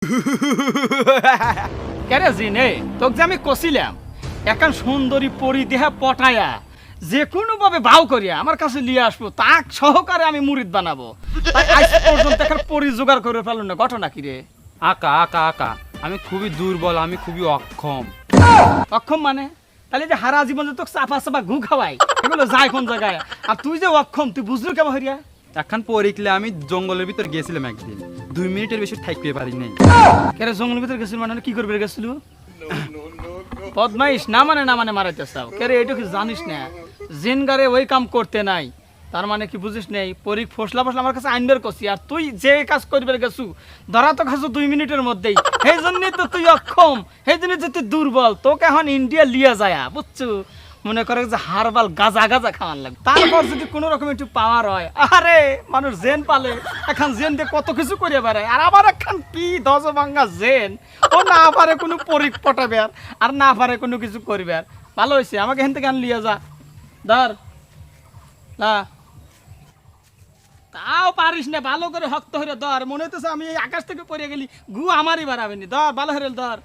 কেরে জিনে তোকে যে আমি কছিলাম এখন সুন্দরী পরি দেহা পটায়া যে কোনো ভাবে বাউ করিয়া আমার কাছে নিয়ে আসব তাক সহকারে আমি মুরিদ বানাবো। আজ পর্যন্ত এখন পরি জোগাড় করে ফেলুন না ঘটনা কি রে? আকা আকা আকা। আমি খুবই দুর্বল আমি খুবই অক্ষম। অক্ষম মানে? তাহলে যে হারা জীবন যে তোকে চাপা চাপা ঘু খাওয়াই এগুলো যায় কোন জায়গায়? আর তুই যে অক্ষম তুই বুঝলি কেমন হরিয়া এখন পরীক্ষলে আমি জঙ্গলের ভিতর গেছিলাম একদিন। দুই মিনিটের বেশি থাকতে পারি নাই। কেরে, জঙ্গলের ভিতরে গেছিল মানে? কি করবে গেছিল? পদ্মাইশ না মানে না মানে মারাইতে চাও কেরে, এইটা কি জানিস না? জিনগারে ওই কাম করতে নাই। তার মানে কি বুঝিস নেই? পরীক ফসলা ফসলা আমার কাছে আইনবার করছি। আর তুই যে কাজ করবে গেছু, ধরা তো খাসু দুই মিনিটের মধ্যেই। সেই জন্যই তো তুই অক্ষম সেই জন্য যে তুই দুর্বল, তোকে এখন ইন্ডিয়া লিয়া যায়, বুঝছ? মনে করে যে হারবাল গাজা গাজা খাওয়ার লাগবে। তারপর যদি কোনো রকম একটু পাওয়ার হয়, আরে মানুষ জেন পালে, এখন জেন দিয়ে কত কিছু করে বেড়ায়। আর আবার এখন কি দশ ভাঙ্গা জেন, ও না পারে কোনো পরীক পটাবে আর আর না পারে কোনো কিছু করবে আর। ভালো হয়েছে, আমাকে এখান থেকে আন লিয়ে যা। ধর না তাও পারিস না, ভালো করে হক্ত হয়ে ধর। মনে হইতেছে আমি আকাশ থেকে পড়ে গেলি, গু আমারই বাড়াবেনি। ধর, ভালো হরে ধর।